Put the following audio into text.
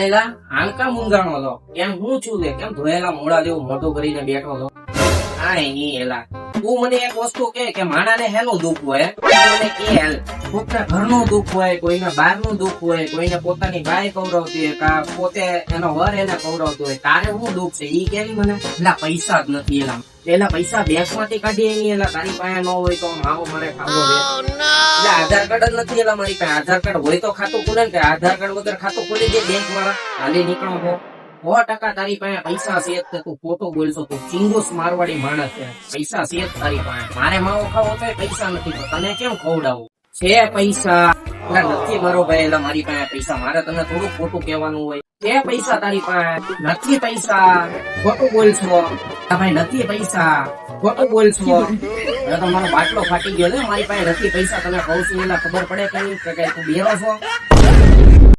એલા હાંકા મૂંગાણો હતો કેમ હું છું લે કેમ ધોયેલા મોડા જેવું મોઢું કરીને બેઠો હતો કાંઈ એની એલા. તું મને એક વસ્તુ કે કે માણાને હેનું દુઃખ હોય? મને એ હેલ. કોકના ઘરનું દુઃખ હોય કોઈને બહારનું દુઃખ હોય કોઈને પોતાની બાય કવડાવતી હોય કા પોતે એનો વર એને કવડાવતો હોય તારે શું દુઃખ છે? ઈ કેવી મને? એલા પૈસા જ નથી એલા. એલા પૈસા બેંકમાંથી કાઢીએ નહીં એલા. તારી પાસે ન હોય તો માવો મારે ખાવો છે. એટલે આધાર કાર્ડ જ નથી એલા મારી પાસે. આધાર કાર્ડ હોય તો ખાતું ખુલે ને આધાર કાર્ડ વગર ખાતું ખોલી દે બેંક વાળા. હાલી નીકળો છો સો ટકા તારી પાસે પૈસા છે તે તું ખોટો બોલશો તું ચિંગુસ મારવાડી માણસ છે. પૈસા છે તારી પાસે. મારે માવો ખાવો તો પૈસા નથી. તને કેમ ખવડાવું? છે પૈસા. એટલે નથી બરોબર એટલે મારી પાસે પૈસા. મારે તને થોડું ખોટું કહેવાનું હોય. બે પૈસા તારી પાસે. નથી પૈસા. ખોટું બોલશો ભાઈ, નથી પૈસા. ખોટું બોલશો હવે તો મારો બાટલો ફાટી ગયો ને મારી પાસે નથી પૈસા. તને કહું છું એટલે ખબર પડે કઈ? કે તું બેરો છો?